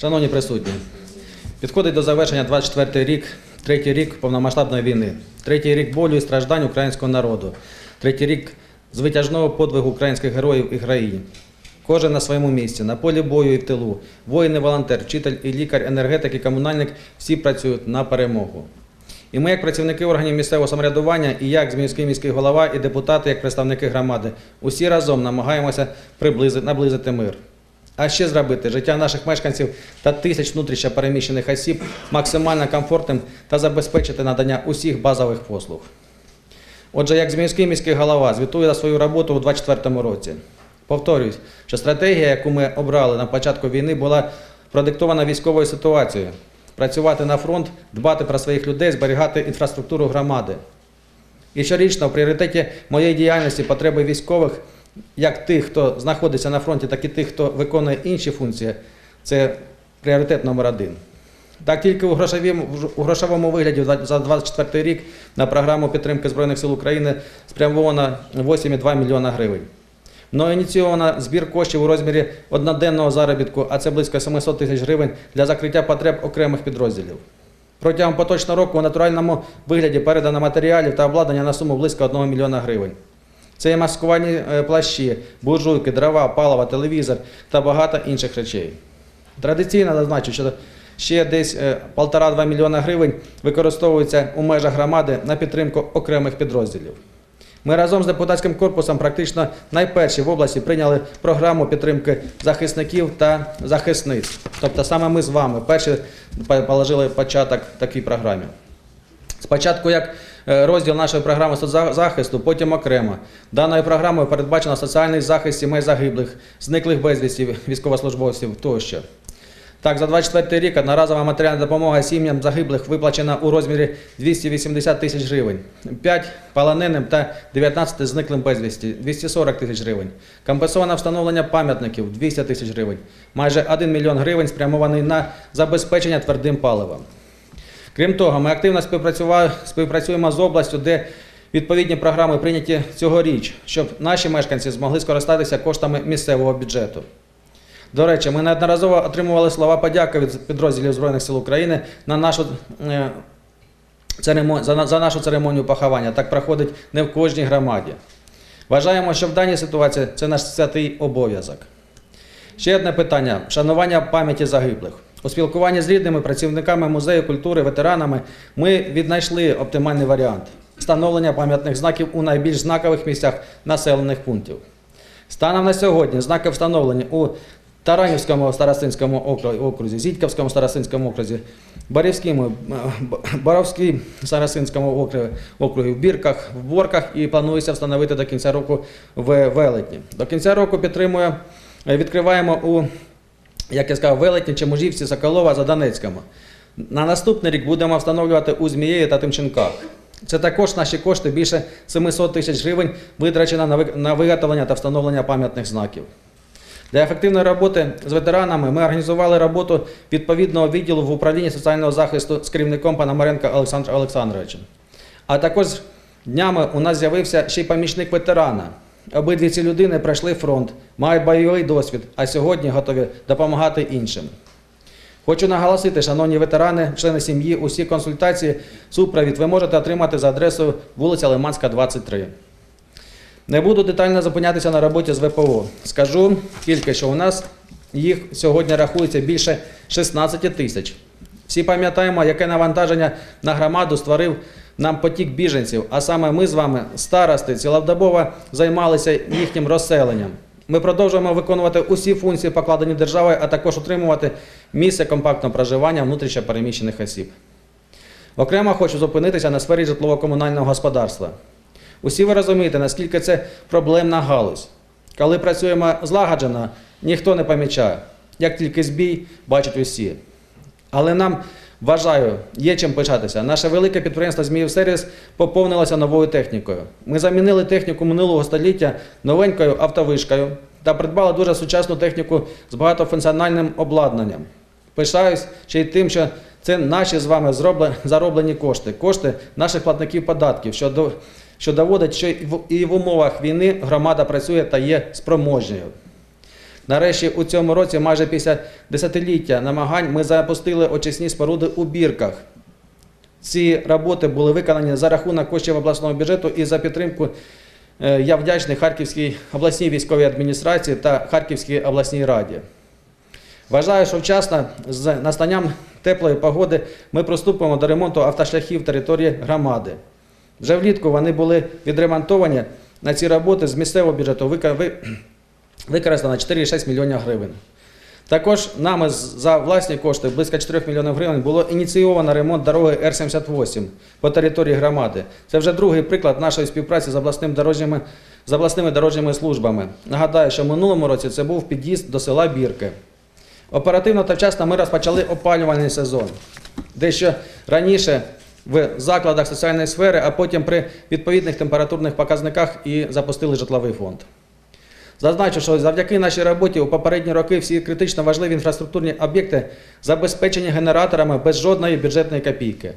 Шановні присутні, підходить до завершення 24 й рік, третій рік повномасштабної війни, третій рік болю і страждань українського народу, третій рік звитяжного подвигу українських героїв і героїнь. Кожен на своєму місці, на полі бою і в тилу. Воїн і волонтер, вчитель і лікар, енергетик і комунальник всі працюють на перемогу. І ми, як працівники органів місцевого самоврядування, і як Зміївський міський голова, і депутати, як представники громади, усі разом намагаємося наблизити мир. А ще зробити життя наших мешканців та тисяч внутрішньо переміщених осіб максимально комфортним та забезпечити надання усіх базових послуг. Отже, як Зміївський міський голова звітую за свою роботу у 2024 році. Повторюсь, що стратегія, яку ми обрали на початку війни, була продиктована військовою ситуацією. Працювати на фронт, дбати про своїх людей, зберігати інфраструктуру громади. І щорічно в пріоритеті моєї діяльності потреби військових, як тих, хто знаходиться на фронті, так і тих, хто виконує інші функції, це пріоритет номер один. Так тільки у грошовому, у грошовому вигляді за 2024 рік на програму підтримки Збройних сил України спрямовано 8,2 мільйона гривень. Мною ініційовано збір коштів у розмірі одноденного заробітку, а це близько 700 тисяч гривень для закриття потреб окремих підрозділів. Протягом поточного року у натуральному вигляді передано матеріалів та обладнання на суму близько 1 мільйона гривень. Це і маскувальні е, плащі, буржуйки, дрова, паливо, телевізор та багато інших речей. Традиційно зазначу, що ще десь е, 1,5-2 мільйона гривень використовуються у межах громади на підтримку окремих підрозділів. Ми разом з депутатським корпусом практично найперші в області прийняли програму підтримки захисників та захисниць. Тобто саме ми з вами перші положили початок такій програмі. Спочатку як е, розділ нашої програми соцзахисту, потім окремо. Даною програмою передбачено соціальний захист сімей загиблих, зниклих безвісті військовослужбовців тощо. Так, за 24 рік одноразова матеріальна допомога сім'ям загиблих виплачена у розмірі 280 тисяч гривень, 5 полоненим та 19 зниклим безвісті 240 тисяч гривень. Компенсоване встановлення пам'ятників 200 тисяч гривень. Майже 1 мільйон гривень спрямований на забезпечення твердим паливом. Крім того, ми активно співпрацюємо з областю, де відповідні програми прийняті цьогоріч, щоб наші мешканці змогли скористатися коштами місцевого бюджету. До речі, ми неодноразово отримували слова подяки від підрозділів Збройних сил України на нашу, е, за нашу церемонію поховання. Так проходить не в кожній громаді. Вважаємо, що в даній ситуації це наш святий обов'язок. Ще одне питання шанування пам'яті загиблих. У спілкуванні з рідними працівниками музею культури, ветеранами ми віднайшли оптимальний варіант встановлення пам'ятних знаків у найбільш знакових місцях населених пунктів. Станом на сьогодні знаки встановлені у Таранівському старостинському окру- окрузі, Зітьківському старостинському окрузі, Барівському, Боровській старостинському окрузі, в Бірках, в Борках і планується встановити до кінця року в Велетні. До кінця року підтримує, відкриваємо у, як я сказав, Велетні, Чеможівці, Соколова за Донецькому. На наступний рік будемо встановлювати у Змієї та Тимченках. Це також наші кошти більше 700 тисяч гривень витрачено на виготовлення та встановлення пам'ятних знаків. Для ефективної роботи з ветеранами ми організували роботу відповідного відділу в управлінні соціального захисту з керівником Пономаренка Олександром Олександровичем. А також днями у нас з'явився ще й помічник ветерана. Обидві ці людини пройшли фронт, мають бойовий досвід, а сьогодні готові допомагати іншим. Хочу наголосити, шановні ветерани, члени сім'ї, усі консультації, супровід ви можете отримати за адресою вулиця Лиманська, 23. Не буду детально зупинятися на роботі з ВПО. Скажу тільки, що у нас їх сьогодні рахується більше 16 тисяч. Всі пам'ятаємо, яке навантаження на громаду створив нам потік біженців, а саме ми з вами, старости, цілодобово займалися їхнім розселенням. Ми продовжуємо виконувати усі функції, покладені державою, а також утримувати місце компактного проживання внутрішньо переміщених осіб. Окремо хочу зупинитися на сфері житлово-комунального господарства. Усі ви розумієте, наскільки це проблемна галузь. Коли працюємо злагоджено, ніхто не помічає. Як тільки збій, бачать усі. Але нам, вважаю, є чим пишатися. Наше велике підприємство Зміївсервіс поповнилося новою технікою. Ми замінили техніку минулого століття новенькою автовишкою та придбали дуже сучасну техніку з багатофункціональним обладнанням. Пишаюсь ще й тим, що це наші з вами зароблені кошти, кошти наших платників податків, що, до, що доводить, що в, і в умовах війни громада працює та є спроможною. Нарешті у цьому році, майже після десятиліття намагань, ми запустили очисні споруди у бірках. Ці роботи були виконані за рахунок коштів обласного бюджету і за підтримку. е, Я вдячний Харківській обласній військовій адміністрації та Харківській обласній раді. Вважаю, що вчасно з настанням теплої погоди ми приступимо до ремонту автошляхів території громади. Вже влітку вони були відремонтовані. На ці роботи з місцевого бюджету використано 4,6 мільйонів гривень. Також нами за власні кошти близько 4 мільйонів гривень було ініційовано ремонт дороги Р-78 по території громади. Це вже другий приклад нашої співпраці з, обласним дорожніми, з обласними дорожніми службами. Нагадаю, що в минулому році це був під'їзд до села Бірки. Оперативно та вчасно ми розпочали опалювальний сезон. Дещо раніше в закладах соціальної сфери, а потім при відповідних температурних показниках і запустили житловий фонд. Зазначу, що завдяки нашій роботі у попередні роки всі критично важливі інфраструктурні об'єкти забезпечені генераторами без жодної бюджетної копійки.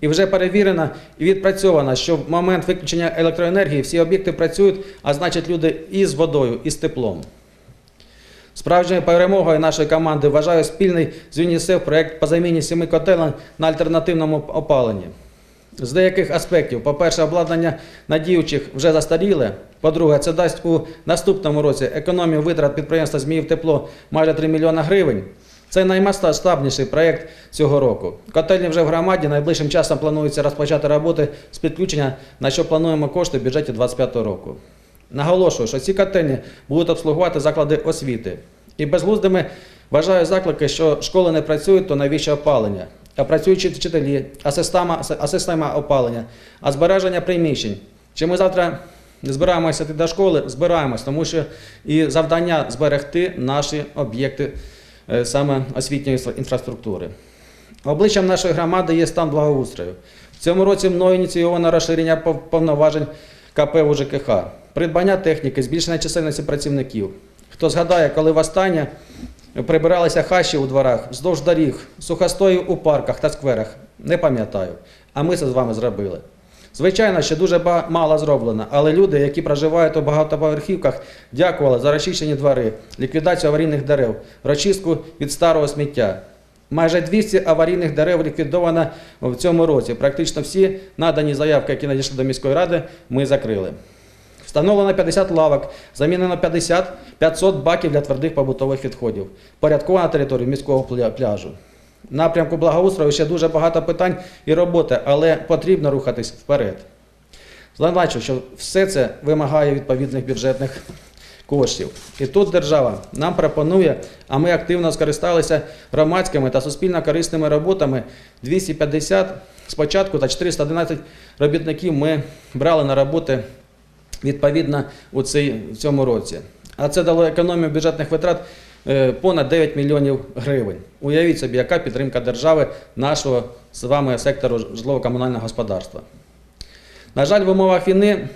І вже перевірено і відпрацьовано, що в момент виключення електроенергії всі об'єкти працюють, а значить люди і з водою, і з теплом. Справжньою перемогою нашої команди вважаю спільний з ЮНІСЕФ проєкт по заміні семи котелень на альтернативному опаленні. З деяких аспектів, по-перше, обладнання надіючих вже застаріле. По-друге, це дасть у наступному році економію витрат підприємства Зміїв тепло майже 3 мільйона гривень. Це наймасштабніший проєкт цього року. Котельні вже в громаді найближчим часом планується розпочати роботи з підключення, на що плануємо кошти в бюджеті 2025 року. Наголошую, що ці котельні будуть обслугувати заклади освіти. І безглуздими вважаю заклики, що школи не працюють, то навіщо опалення? Працюючі вчителі, а система, а система опалення, а збереження приміщень. Чи ми завтра збираємося йти до школи? Збираємось, тому що і завдання зберегти наші об'єкти е, саме освітньої інфраструктури. Обличчям нашої громади є стан благоустрою. В цьому році мною ініційовано розширення пов- повноважень КП УЖКХ, придбання техніки, збільшення чисельності працівників. Хто згадає, коли востаннє прибиралися хащі у дворах, вздовж доріг, сухостої у парках та скверах, не пам'ятаю. А ми це з вами зробили. Звичайно, ще дуже мало зроблено, але люди, які проживають у багатоповерхівках, дякували за розчищені двори, ліквідацію аварійних дерев, розчистку від старого сміття. Майже 200 аварійних дерев ліквідовано в цьому році. Практично всі надані заявки, які надійшли до міської ради, ми закрили. Встановлено 50 лавок, замінено 50 500 баків для твердих побутових відходів. Порядкована територія міського пляжу. Напрямку благоустрою ще дуже багато питань і роботи, але потрібно рухатись вперед. Зазначу, що все це вимагає відповідних бюджетних коштів. І тут держава нам пропонує, а ми активно скористалися громадськими та суспільно корисними роботами 250 спочатку та 411 робітників ми брали на роботи відповідно у цьому році. А це дало економію бюджетних витрат е, понад 9 мільйонів гривень. Уявіть собі, яка підтримка держави нашого з вами сектору житлово-комунального господарства. На жаль, в умовах війни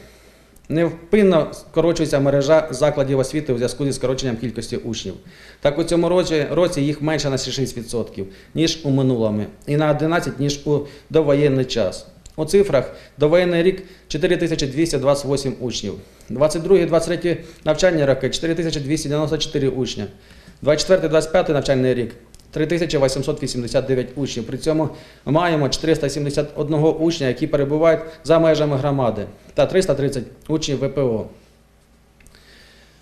невпинно скорочується мережа закладів освіти у зв'язку зі скороченням кількості учнів. Так у цьому році їх менше на 6%, ніж у минулому, і на 11%, ніж у довоєнний час. У цифрах довоєнний рік 4228 учнів, 22-23 навчальні роки 4294 учня, 24-25 навчальний рік 3889 учнів. При цьому маємо 471 учня, які перебувають за межами громади, та 330 учнів ВПО.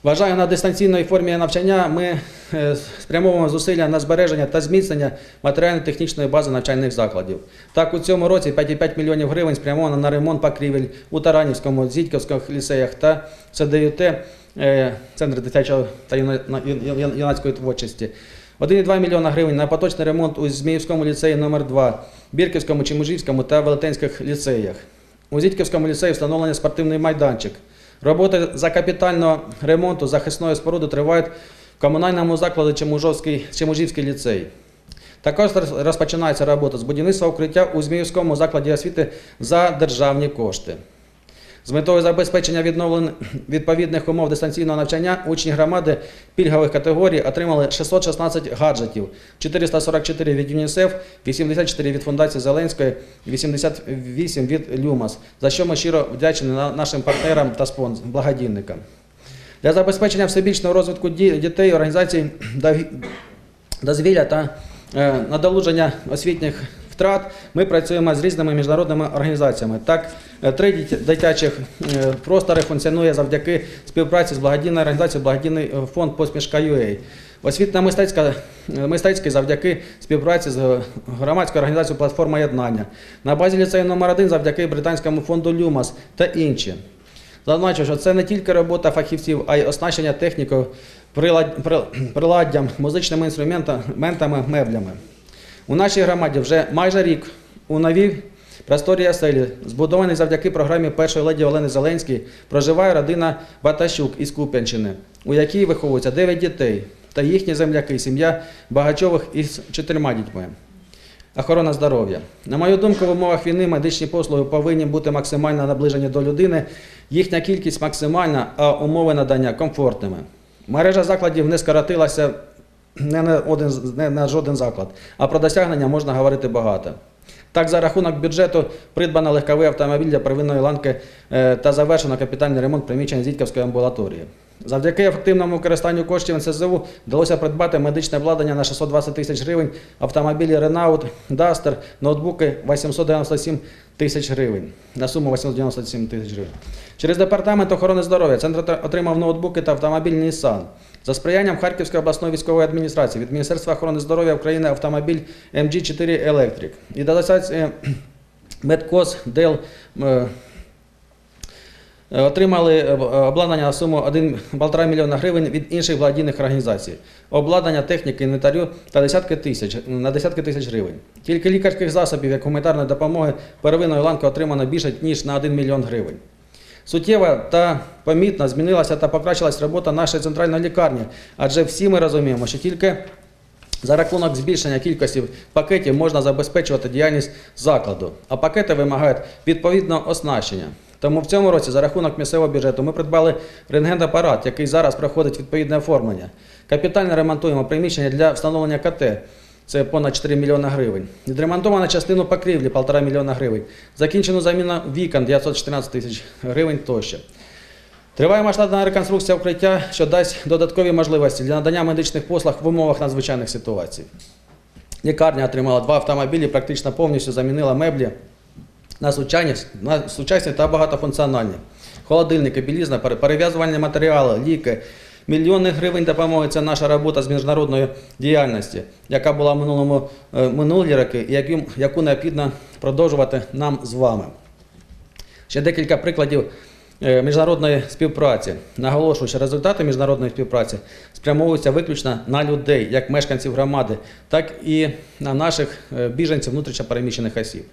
Вважаю, на дистанційній формі навчання ми е, спрямовуємо зусилля на збереження та зміцнення матеріально-технічної бази навчальних закладів. Так, у цьому році 5,5 мільйонів гривень спрямовано на ремонт покрівель у Таранівському, Зітьківських ліцеях та ЦДЮТ, е, Центр дитячого та юнацької творчості. 1,2 мільйона гривень на поточний ремонт у Зміївському ліцеї номер 2 Бірківському, Чемужівському та Велетенських ліцеях. У Зітьківському ліцеї встановлений спортивний майданчик. Роботи за капітального ремонту захисної споруди тривають в комунальному закладі Чемужівський ліцей. Також розпочинається робота з будівництва укриття у Зміївському закладі освіти за державні кошти. З метою забезпечення відновлень відповідних умов дистанційного навчання учні громади пільгових категорій отримали 616 гаджетів, 444 від ЮНІСЕФ, 84 від Фундації Зеленської, 88 від Люмас, за що ми щиро вдячні нашим партнерам та благодійникам. Для забезпечення всебічного розвитку дітей, організацій дозвілля та е, надолуження освітніх втрат ми працюємо з різними міжнародними організаціями. Так, е, три дитячих е, простори функціонує завдяки співпраці з благодійною організацією Благодійний е, фонд Посмішка UA. Освітна мистецька мистецький завдяки співпраці з громадською організацією Платформа єднання. На базі ліцею номер 1 завдяки британському фонду Люмас та інші. Зазначу, що це не тільки робота фахівців, а й оснащення технікою, прилад- приладдям, музичними інструментами, меблями. У нашій громаді вже майже рік у новій просторі оселі, збудованій завдяки програмі першої леді Олени Зеленської, проживає родина Батащук із Куп'янщини, у якій виховується 9 дітей та їхні земляки, сім'я Багачових із чотирма дітьми. Охорона здоров'я. На мою думку, в умовах війни медичні послуги повинні бути максимально наближені до людини, їхня кількість максимальна, а умови надання комфортними. Мережа закладів не скоротилася не на, один, не на жоден заклад, а про досягнення можна говорити багато. Так, за рахунок бюджету придбано легковий автомобіль для первинної ланки е, та завершено капітальний ремонт приміщення Зітьківської амбулаторії. Завдяки ефективному використанню коштів НСЗУ вдалося придбати медичне обладнання на 620 тисяч гривень, автомобілі Renault, Duster, ноутбуки 897 тисяч гривень, на суму 897 тисяч гривень. Через департамент охорони здоров'я центр отримав ноутбуки та автомобіль Nissan. За сприянням Харківської обласної військової адміністрації від Міністерства охорони здоров'я України автомобіль MG4 Electric. І до асоціації Медкос Дел е, е, отримали е, обладнання на суму 1,5 мільйона гривень від інших благодійних організацій. Обладнання, техніки, інвентарю та десятки тисяч на десятки тисяч гривень. Тільки лікарських засобів як гуманітарної допомоги первинної ланки отримано більше ніж на 1 мільйон гривень. Суттєва та помітно змінилася та покращилась робота нашої центральної лікарні, адже всі ми розуміємо, що тільки за рахунок збільшення кількості пакетів можна забезпечувати діяльність закладу, а пакети вимагають відповідного оснащення. Тому в цьому році за рахунок місцевого бюджету ми придбали рентгенапарат, який зараз проходить відповідне оформлення. Капітально ремонтуємо приміщення для встановлення КТ. Це понад 4 мільйони гривень. Відремонтовано частину покрівлі 1,5 мільйона гривень. Закінчено заміну вікон 914 тисяч гривень тощо. Триває масштабна реконструкція укриття, що дасть додаткові можливості для надання медичних послуг в умовах надзвичайних ситуацій. Лікарня отримала два автомобілі, практично повністю замінила меблі на сучасні, на сучасні та багатофункціональні. Холодильники, білізна, перев'язувальні матеріали, ліки. Мільйони гривень допомоги це наша робота з міжнародної діяльності, яка була в минулому е, минулі роки, і яку, яку необхідно продовжувати нам з вами. Ще декілька прикладів е, міжнародної співпраці. Наголошую, що результати міжнародної співпраці спрямовуються виключно на людей, як мешканців громади, так і на наших е, біженців внутрішньо переміщених осіб.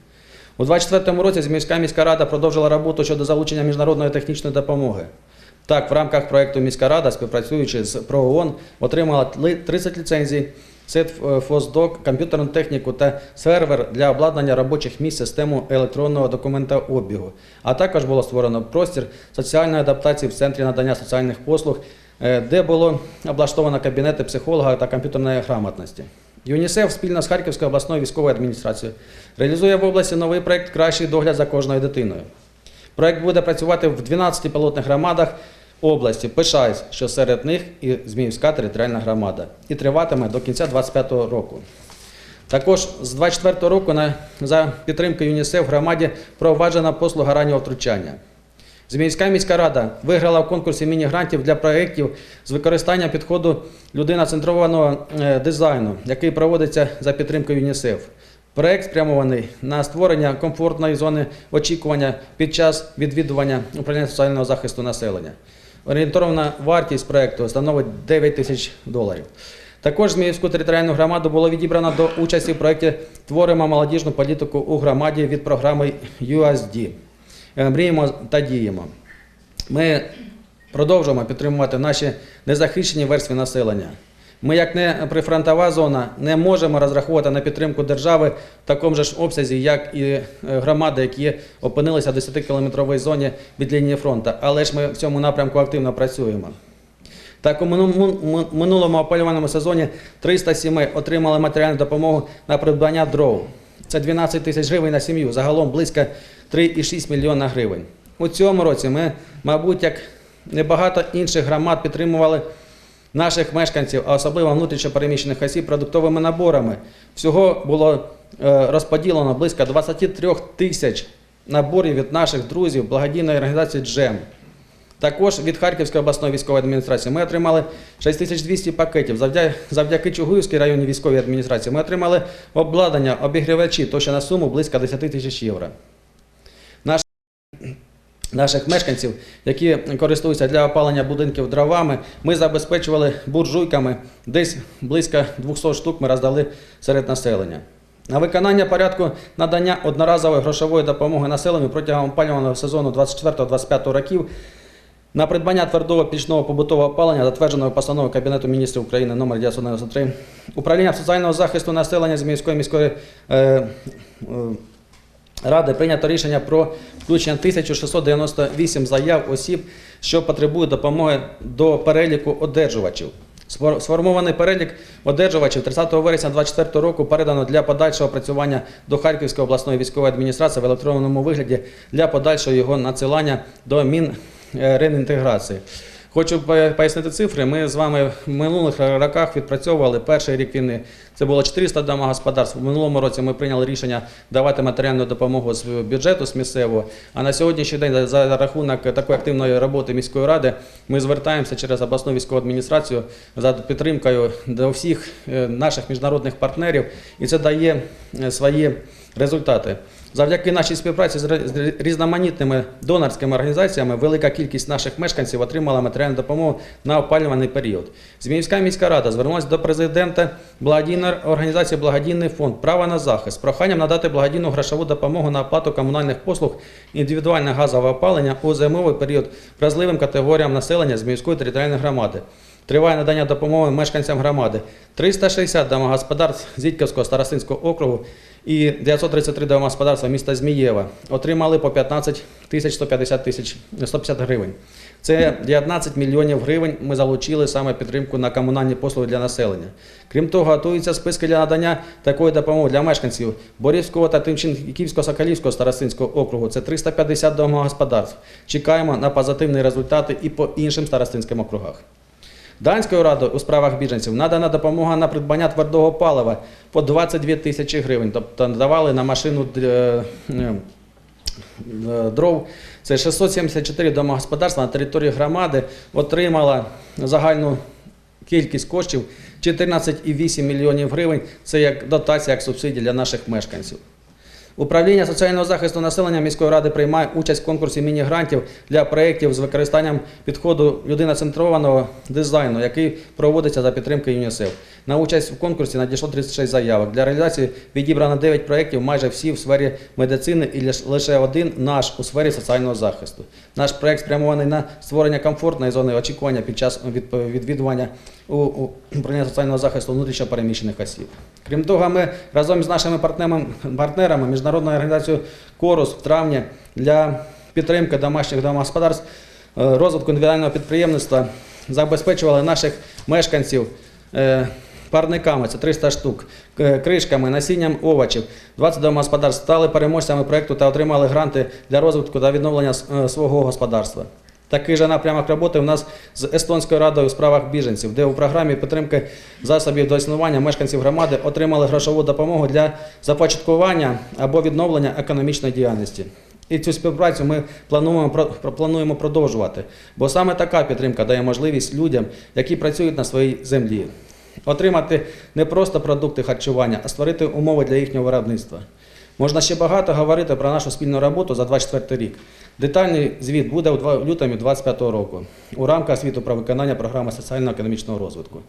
У 2024 році Зміська міська рада продовжила роботу щодо залучення міжнародної технічної допомоги. Так, в рамках проєкту міська рада, співпрацюючи з ПРООН, отримала 30 ліцензій, сет ФОСДОК, комп'ютерну техніку та сервер для обладнання робочих місць систему електронного документообігу. А також було створено простір соціальної адаптації в центрі надання соціальних послуг, е, де було облаштовано кабінети психолога та комп'ютерної грамотності. ЮНІСЕФ спільно з Харківською обласною військовою адміністрацією реалізує в області новий проєкт Кращий догляд за кожною дитиною. Проект буде працювати в 12 пілотних громадах області. Пишаюсь, що серед них і Зміївська територіальна громада. І триватиме до кінця 2025 року. Також з 24 року на, за підтримки ЮНІСЕФ в громаді проваджена послуга раннього втручання. Зміївська міська рада виграла в конкурсі міні-грантів для проєктів з використанням підходу людиноцентрованого е, дизайну, який проводиться за підтримкою ЮНІСЕФ. Проект спрямований на створення комфортної зони очікування під час відвідування управління соціального захисту населення. Орієнтовна вартість проекту становить 9 тисяч доларів. Також Зміївську територіальну громаду було відібрано до участі в проєкті Творимо молодіжну політику у громаді від програми USD. Мріємо та діємо. Ми продовжуємо підтримувати наші незахищені верстви населення. Ми, як не прифронтова зона, не можемо розраховувати на підтримку держави в такому ж обсязі, як і е, громади, які опинилися в 10-кілометровій зоні від лінії фронту. Але ж ми в цьому напрямку активно працюємо. Так, у минулому опалювальному сезоні 300 сімей отримали матеріальну допомогу на придбання дров. Це 12 тисяч гривень на сім'ю, загалом близько 3,6 мільйона гривень. У цьому році ми, мабуть, як Небагато інших громад підтримували наших мешканців, а особливо внутрішньопереміщених осіб, продуктовими наборами. Всього було е, розподілено близько 23 тисяч наборів від наших друзів благодійної організації Джем. Також від Харківської обласної військової адміністрації ми отримали 6200 пакетів. Завдяки, завдяки Чугуївській районній військовій адміністрації ми отримали обладнання, обігрівачі, тощо на суму близько 10 тисяч євро. Наш, наших мешканців, які користуються для опалення будинків дровами, ми забезпечували буржуйками, десь близько 200 штук ми роздали серед населення. На виконання порядку надання одноразової грошової допомоги населенню протягом опалювального сезону 24-25 років на придбання твердого пічного побутового опалення, затвердженого постановою Кабінету міністрів України номер 993, управління соціального захисту населення з міської міської е, е, ради прийнято рішення про включення 1698 заяв осіб, що потребують допомоги до переліку одержувачів. Сформований перелік одержувачів 30 вересня 2024 року передано для подальшого опрацювання до Харківської обласної військової адміністрації в електронному вигляді для подальшого його надсилання до Мінрeintegrації. Хочу пояснити цифри. Ми з вами в минулих роках відпрацьовували перший рік війни. Це було 400 домогосподарств. В минулому році ми прийняли рішення давати матеріальну допомогу з бюджету з місцевого. А на сьогоднішній день за- за рахунок такої активної роботи міської ради ми звертаємося через обласну військову адміністрацію за підтримкою до всіх е, наших міжнародних партнерів, і це дає е, свої результати. Завдяки нашій співпраці з різноманітними донорськими організаціями велика кількість наших мешканців отримала матеріальну допомогу на опалювальний період. Зміївська міська рада звернулася до президента благодійної організації Благодійний фонд право на захист з проханням надати благодійну грошову допомогу на оплату комунальних послуг індивідуальне газове опалення у зимовий період вразливим категоріям населення з територіальної громади. Триває надання допомоги мешканцям громади. 360 домогосподарств Зітьківського старостинського округу і 933 домогосподарства міста Змієва отримали по 15 тисяч 150 тисяч 150 гривень. Це 19 мільйонів гривень ми залучили саме підтримку на комунальні послуги для населення. Крім того, готуються списки для надання такої допомоги для мешканців Борівського та Тимчинківського Соколівського старостинського округу. Це 350 домогосподарств. Чекаємо на позитивні результати і по іншим старостинським округах. Данською радою у справах біженців надана допомога на придбання твердого палива по 22 тисячі гривень. Тобто давали на машину е, е, е, дров. Це 674 домогосподарства на території громади отримала загальну кількість коштів 14,8 мільйонів гривень. Це як дотація, як субсидія для наших мешканців. Управління соціального захисту населення міської ради приймає участь в конкурсі міні-грантів для проєктів з використанням підходу людиноцентрованого дизайну, який проводиться за підтримки ЮНІСЕФ. На участь в конкурсі надійшло 36 заявок. Для реалізації відібрано 9 проєктів, майже всі в сфері медицини і лише один наш у сфері соціального захисту. Наш проєкт спрямований на створення комфортної зони очікування під час відвідування управління соціального захисту внутрішньопереміщених осіб. Крім того, ми разом з нашими партнерами, партнерами міжнародною організацією Корус в травні для підтримки домашніх домогосподарств, е, розвитку індивідуального підприємництва забезпечували наших мешканців. е, Парниками це 300 штук, кришками, насінням овочів. 20 домогосподарств стали переможцями проєкту та отримали гранти для розвитку та відновлення е, свого господарства. Такий же напрямок роботи у нас з Естонською радою у справах біженців, де у програмі підтримки засобів до існування мешканців громади отримали грошову допомогу для започаткування або відновлення економічної діяльності. І цю співпрацю ми плануємо, плануємо продовжувати, бо саме така підтримка дає можливість людям, які працюють на своїй землі, отримати не просто продукти харчування, а створити умови для їхнього виробництва. Можна ще багато говорити про нашу спільну роботу за 24 рік. Детальний звіт буде у лютому 2025 року у рамках звіту про виконання програми соціально-економічного розвитку.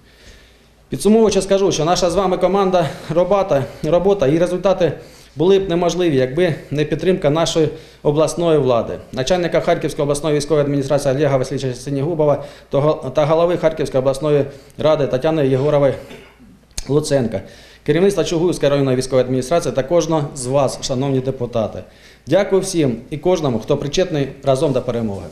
Підсумовуючи, скажу, що наша з вами команда робота, робота і результати були б неможливі, якби не підтримка нашої обласної влади, начальника Харківської обласної військової адміністрації Олега Васильовича Синігубова та голови Харківської обласної ради Тетяни Єгорової Луценка, керівництва Чугуївської районної військової адміністрації та кожного з вас, шановні депутати. Дякую всім і кожному, хто причетний разом до перемоги.